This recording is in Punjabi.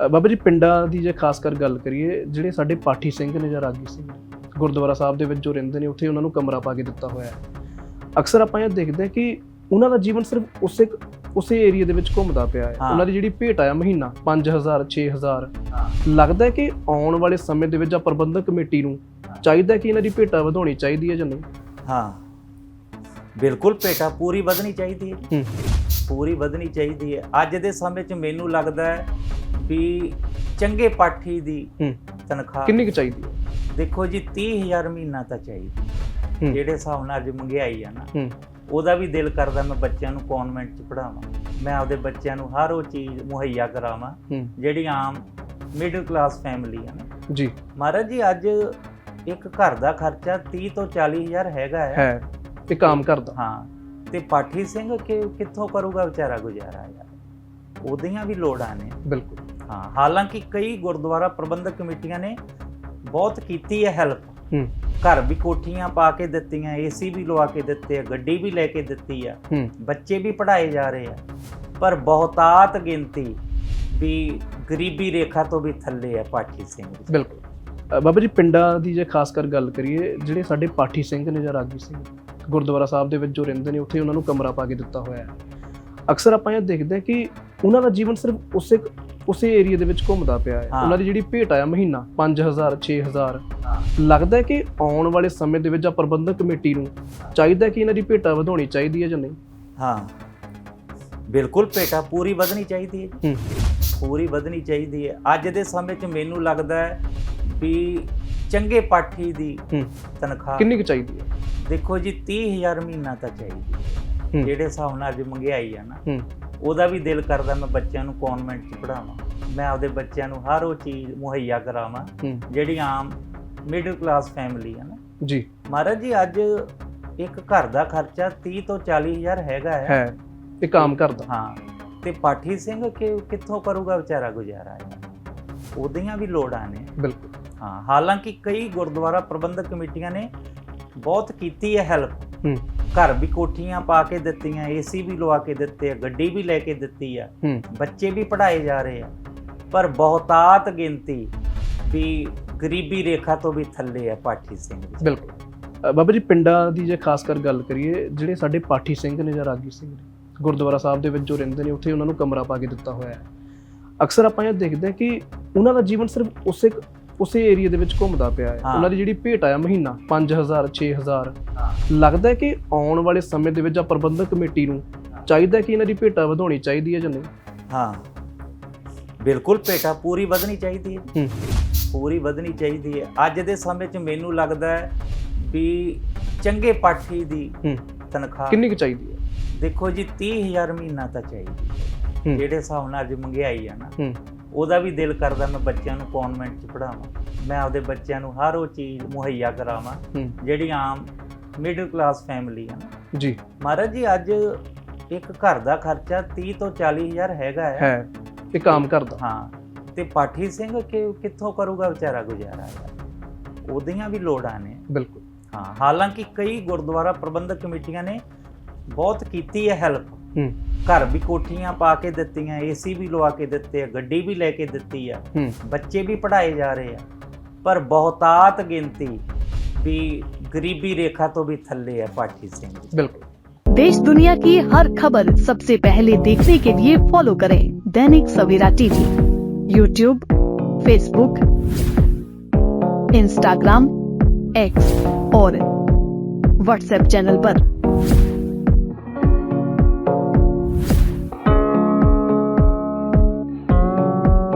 ਬਾਬਾ ਜੀ ਪਿੰਡਾਂ ਦੀ ਜੇ ਖਾਸ ਕਰ ਗੱਲ ਕਰੀਏ ਜਿਹੜੇ ਸਾਡੇ ਪਾਠੀ ਸਿੰਘ ਨੇ ਜਾਂ ਰਾਗੀ ਸਿੰਘ ਗੁਰਦੁਆਰਾ ਸਾਹਿਬ ਦੇ ਵਿੱਚ ਜੋ ਰਹਿੰਦੇ ਨੇ ਉੱਥੇ ਉਹਨਾਂ ਨੂੰ ਕਮਰਾ ਪਾ ਕੇ ਦਿੱਤਾ ਹੋਇਆ ਹੈ। ਅਕਸਰ ਆਪਾਂ ਇਹ ਦੇਖਦੇ ਹਾਂ ਕਿ ਉਹਨਾਂ ਦਾ ਜੀਵਨ ਸਿਰਫ ਉਸੇ ਉਸੇ ਏਰੀਆ ਦੇ ਵਿੱਚ ਘੁੰਮਦਾ ਪਿਆ ਹੈ। ਉਹਨਾਂ ਦੀ ਜਿਹੜੀ ਭੇਟ ਆਇਆ ਮਹੀਨਾ 5000 6000 ਲੱਗਦਾ ਹੈ ਕਿ ਆਉਣ ਵਾਲੇ ਸਮੇਂ ਦੇ ਵਿੱਚ ਜਾਂ ਪ੍ਰਬੰਧਕ ਕਮੇਟੀ ਨੂੰ ਚਾਹੀਦਾ ਹੈ ਕਿ ਇਹਨਾਂ ਦੀ ਭੇਟਾ ਵਧਾਉਣੀ ਚਾਹੀਦੀ ਹੈ ਜਾਂ ਨਹੀਂ? ਹਾਂ। ਬਿਲਕੁਲ ਪੇਟਾ ਪੂਰੀ ਵਧਣੀ ਚਾਹੀਦੀ ਹੈ। ਹੂੰ। ਪੂਰੀ ਵਧਣੀ ਚਾਹੀਦੀ ਹੈ। ਅੱਜ ਦੇ ਸਮੇਂ 'ਚ ਮੈਨੂੰ ਲੱਗਦਾ ਹੈ ਵੀ ਚੰਗੇ ਪਾਠੀ ਦੀ ਹੂੰ। ਤਨਖਾਹ ਕਿੰਨੀ ਕੁ ਚਾਹੀਦੀ ਹੈ? ਦੇਖੋ ਜੀ 30000 ਮਹੀਨਾ ਤਾਂ ਚਾਹੀਦੀ। ਹੂੰ। ਜਿਹੜੇ ਹਿਸਾਬ ਨਾਲ ਅੱਜ ਮਹਿੰਗਾਈ ਆ ਨਾ ਹੂੰ। ਉਹਦਾ ਵੀ ਦਿਲ ਕਰਦਾ ਮੈਂ ਬੱਚਿਆਂ ਨੂੰ ਕਨਵੈਂਟ 'ਚ ਪੜਾਵਾਂ ਮੈਂ ਆਪਦੇ ਬੱਚਿਆਂ ਨੂੰ ਹਰ ਉਹ ਚੀਜ਼ ਮੁਹੱਈਆ ਕਰਾਵਾਂ ਹੂੰ। ਜਿਹੜੀ ਆਮ ਮਿਡਲ ਕਲਾਸ ਫੈਮਿਲੀ ਆ ਨਾ। ਜੀ। ਮਹਾਰਾਜ ਜੀ ਅੱਜ ਇੱਕ ਘਰ ਦਾ ਖਰਚਾ 30 ਤੋਂ 40000 ਹੈਗਾ ਹੈ ਹੈ ਤੇ ਕਾਮ ਕਰਦਾ। ਹਾਂ ਤੇ ਪਾਠੀ ਸਿੰਘ ਕਿ ਕਿੱਥੋਂ ਕਰੂਗਾ ਵਿਚਾਰਾ ਗੁਜ਼ਾਰਾ ਯਾਰ? ਉਹਦੀਆਂ ਵੀ ਲੋੜਾਂ ਨੇ। ਬਿਲਕੁਲ। ਹਾਂ ਹਾਲਾਂਕਿ ਕਈ ਗੁਰਦੁਆਰਾ ਪ੍ਰਬੰਧਕ ਕਮੇਟੀਆਂ ਨੇ ਬਹੁਤ ਕੀਤੀ ਹੈ ਹੈਲਪ ਹੂੰ। ਘਰ ਵੀ ਕੋਠੀਆਂ ਪਾ ਕੇ ਦਿੱਤੀਆਂ ਏਸੀ ਵੀ ਲਵਾ ਕੇ ਦਿੱਤੇ ਆ ਗੱਡੀ ਵੀ ਲੈ ਕੇ ਦਿੱਤੀ ਆ। ਬੱਚੇ ਵੀ ਪੜ੍ਹਾਏ ਜਾ ਰਹੇ ਆ। ਪਰ ਬਹੁਤਾਤ ਗਿਣਤੀ ਵੀ ਗਰੀਬੀ ਰੇਖਾ ਤੋਂ ਵੀ ਥੱਲੇ ਆ ਪਾਠੀ ਸਿੰਘ। ਬਿਲਕੁਲ। ਬਾਬਾ ਜੀ ਪਿੰਡਾਂ ਦੀ ਜੇ ਖਾਸ ਕਰ ਗੱਲ ਕਰੀਏ ਜਿਹੜੇ ਸਾਡੇ ਪਾਠੀ ਸਿੰਘ ਨੇ ਜਾਂ ਰਾਗੀ ਸਿੰਘ ਗੁਰਦੁਆਰਾ ਸਾਹਿਬ ਦੇ ਵਿੱਚ ਜੋ ਰਹਿੰਦੇ ਨੇ ਉੱਥੇ ਉਹਨਾਂ ਨੂੰ ਕਮਰਾ ਪਾ ਕੇ ਦਿੱਤਾ ਹੋਇਆ ਹੈ। ਅਕਸਰ ਆਪਾਂ ਇਹ ਦੇਖਦੇ ਹਾਂ ਕਿ ਉਹਨਾਂ ਦਾ ਜੀਵਨ ਸਿਰਫ ਉਸੇ ਉਸੇ ਏਰੀਆ ਦੇ ਵਿੱਚ ਘੁੰਮਦਾ ਪਿਆ ਹੈ। ਉਹਨਾਂ ਦੀ ਜਿਹੜੀ ਭੇਟ ਆਇਆ ਮਹੀਨਾ 5000 6000 ਲੱਗਦਾ ਹੈ ਕਿ ਆਉਣ ਵਾਲੇ ਸਮੇਂ ਦੇ ਵਿੱਚ ਜਾਂ ਪ੍ਰਬੰਧਕ ਕਮੇਟੀ ਨੂੰ ਚਾਹੀਦਾ ਕਿ ਇਹਨਾਂ ਦੀ ਭੇਟਾ ਵਧਾਉਣੀ ਚਾਹੀਦੀ ਹੈ ਜਾਂ ਨਹੀਂ? ਹਾਂ। ਬਿਲਕੁਲ ਪੇਟਾ ਪੂਰੀ ਵਧਣੀ ਚਾਹੀਦੀ ਹੈ। ਪੂਰੀ ਵਧਣੀ ਚਾਹੀਦੀ ਹੈ। ਅੱਜ ਦੇ ਸਮੇਂ 'ਚ ਮੈਨੂੰ ਲੱਗਦਾ ਹੈ ਵੀ ਚੰਗੇ ਪਾਠੀ ਦੀ ਤਨਖਾਹ ਕਿੰਨੀ ਕੁ ਚਾਹੀਦੀ ਹੈ? ਦੇਖੋ ਜੀ 30000 ਮਹੀਨਾ ਤਾਂ ਚਾਹੀਦੀ ਹੈ। ਜਿਹੜੇ ਹਿਸਾਬ ਨਾਲ ਅੱਜ ਮਹਿੰਗਾਈ ਆ ਨਾ ਉਹਦਾ ਵੀ ਦਿਲ ਕਰਦਾ ਮੈਂ ਬੱਚਿਆਂ ਨੂੰ ਕਨਵੈਂਟ 'ਚ ਪੜਾਵਾਂ ਮੈਂ ਆਪਦੇ ਬੱਚਿਆਂ ਨੂੰ ਹਰ ਉਹ ਚੀਜ਼ ਮੁਹੱਈਆ ਕਰਾਵਾਂ ਜਿਹੜੀ ਆਮ ਮਿਡਲ ਕਲਾਸ ਫੈਮਿਲੀ ਆ ਨਾ। ਜੀ। ਮਹਾਰਾਜ ਜੀ ਅੱਜ ਇੱਕ ਘਰ ਦਾ ਖਰਚਾ 30 ਤੋਂ 40000 ਹੈਗਾ ਹੈ ਹੈ ਤੇ ਕਾਮ ਕਰਦਾ ਹਾਂ ਤੇ ਪਾਠੀ ਸਿੰਘ ਕਿ ਕਿੱਥੋਂ ਕਰੂਗਾ ਵਿਚਾਰਾ ਗੁਜ਼ਾਰਾ ਉਹਦੀਆਂ ਵੀ ਲੋੜਾਂ ਨੇ। ਬਿਲਕੁਲ। ਹਾਂ ਹਾਲਾਂਕਿ ਕਈ ਗੁਰਦੁਆਰਾ ਪ੍ਰਬੰਧਕ ਕਮੇਟੀਆਂ ਨੇ ਬਹੁਤ ਕੀਤੀ ਹੈ ਹੈਲਪ ਹੂੰ। ਘਰ ਵੀ ਕੋਠੀਆਂ ਪਾ ਕੇ ਦਿੱਤੀਆਂ ਏਸੀ ਵੀ ਲਵਾ ਕੇ ਦਿੱਤੇ ਆ ਗੱਡੀ ਵੀ ਲੈ ਕੇ ਦਿੱਤੀ ਆ। ਬੱਚੇ ਵੀ ਪੜ੍ਹਾਏ ਜਾ ਰਹੇ ਆ। ਪਰ ਬਹੁਤਾਤ ਗਿਣਤੀ ਵੀ ਗਰੀਬੀ ਰੇਖਾ ਤੋਂ ਵੀ ਥੱਲੇ ਆ ਪਾਠੀ ਸਿੰਘ। ਬਿਲਕੁਲ। ਬਾਬਾ ਜੀ ਪਿੰਡਾਂ ਦੀ ਜੇ ਖਾਸ ਕਰ ਗੱਲ ਕਰੀਏ ਜਿਹੜੇ ਸਾਡੇ ਪਾਠੀ ਸਿੰਘ ਨੇ ਜਾਂ ਰਾਗੀ ਸਿੰਘ ਨੇ ਗੁਰਦੁਆਰਾ ਸਾਹਿਬ ਦੇ ਵਿੱਚ ਜੋ ਰਹਿੰਦੇ ਨੇ ਉੱਥੇ ਉਹਨਾਂ ਨੂੰ ਕਮਰਾ ਪਾ ਕੇ ਦਿੱਤਾ ਹੋਇਆ ਹੈ। ਅਕਸਰ ਆਪਾਂ ਇਹ ਦੇਖਦੇ ਹਾਂ ਕਿ ਉਹਨਾਂ ਦਾ ਜੀਵਨ ਸਿਰਫ ਉਸੇ ਉਸੇ ਏਰੀਆ ਦੇ ਵਿੱਚ ਘੁੰਮਦਾ ਪਿਆ ਹੈ। ਉਹਨਾਂ ਦੀ ਜਿਹੜੀ ਭੇਟ ਆਇਆ ਮਹੀਨਾ 5000 6000 ਲੱਗਦਾ ਹੈ ਕਿ ਆਉਣ ਵਾਲੇ ਸਮੇਂ ਦੇ ਵਿੱਚ ਜਾਂ ਪ੍ਰਬੰਧਕ ਕਮੇਟੀ ਨੂੰ ਚਾਹੀਦਾ ਕਿ ਇਹਨਾਂ ਦੀ ਭੇਟਾ ਵਧਾਉਣੀ ਚਾਹੀਦੀ ਹੈ ਜਾਂ ਨਹੀਂ? ਹਾਂ। ਬਿਲਕੁਲ ਪੇਟਾ ਪੂਰੀ ਵਧਣੀ ਚਾਹੀਦੀ ਹੈ। ਹੂੰ। ਪੂਰੀ ਵਧਣੀ ਚਾਹੀਦੀ ਹੈ। ਅੱਜ ਦੇ ਸਮੇਂ 'ਚ ਮੈਨੂੰ ਲੱਗਦਾ ਹੈ ਵੀ ਚੰਗੇ ਪਾਠੀ ਦੀ ਹੂੰ। ਤਨਖਾਹ ਕਿੰਨੀ ਕੁ ਚਾਹੀਦੀ ਹੈ? ਦੇਖੋ ਜੀ 30000 ਮਹੀਨਾ ਤਾਂ ਚਾਹੀਦੀ ਹੈ। ਹੂੰ। ਜਿਹੜੇ ਹਿਸਾਬ ਨਾਲ ਅੱਜ ਮਹਿੰਗਾਈ ਆ ਨਾ। ਹੂੰ। ਉਹਦਾ ਵੀ ਦਿਲ ਕਰਦਾ ਮੈਂ ਬੱਚਿਆਂ ਨੂੰ ਕਨਵੈਂਟ 'ਚ ਪੜਾਵਾਂ ਮੈਂ ਆਪਦੇ ਬੱਚਿਆਂ ਨੂੰ ਹਰ ਉਹ ਚੀਜ਼ ਮੁਹੱਈਆ ਕਰਾਵਾਂ ਹੂੰ। ਜਿਹੜੀ ਆਮ ਮਿਡਲ ਕਲਾਸ ਫੈਮਿਲੀ ਆ। ਜੀ। ਮਹਾਰਾਜ ਜੀ ਅੱਜ ਇੱਕ ਘਰ ਦਾ ਖਰਚਾ 30 ਤੋਂ 40000 ਹੈਗਾ ਹੈ ਹੈ ਤੇ ਕਾਮ ਕਰਦਾ ਹਾਂ ਤੇ ਪਾਠੀ ਸਿੰਘ ਕਿ ਕਿੱਥੋਂ ਕਰੂਗਾ ਵਿਚਾਰਾ ਗੁਜ਼ਾਰਾ? ਯਾਰ ਉਹਦੀਆਂ ਵੀ ਲੋੜਾਂ ਨੇ। ਬਿਲਕੁਲ। ਹਾਂ ਹਾਲਾਂਕਿ ਕਈ ਗੁਰਦੁਆਰਾ ਪ੍ਰਬੰਧਕ ਕਮੇਟੀਆਂ ਨੇ ਬਹੁਤ ਕੀਤੀ ਹੈ ਹੈਲਪ ਘਰ ਵੀ ਕੋਠੀਆਂ ਪਾ ਕੇ ਦਿੱਤੀਆਂ ਏਸੀ ਵੀ ਲਵਾ ਕੇ ਦਿੱਤੇ ਆ ਗੱਡੀ ਵੀ ਲੈ ਕੇ ਦਿੱਤੀ ਆ ਹੂੰ ਬੱਚੇ ਵੀ ਪੜ੍ਹਾਏ ਜਾ ਰਹੇ ਆ ਪਰ ਬਹੁਤਾਤ ਗਿਣਤੀ ਵੀ ਗਰੀਬੀ ਰੇਖਾ ਤੋਂ ਵੀ ਥੱਲੇ ਆ ਪਾਠੀ ਸਿੰਘ ਦੀ। ਬਿਲਕੁਲ देश दुनिया की हर खबर सबसे पहले देखने के लिए फॉलो करें Dainik Savera TV YouTube Facebook Instagram X और व्हाट्सएप चैनल पर।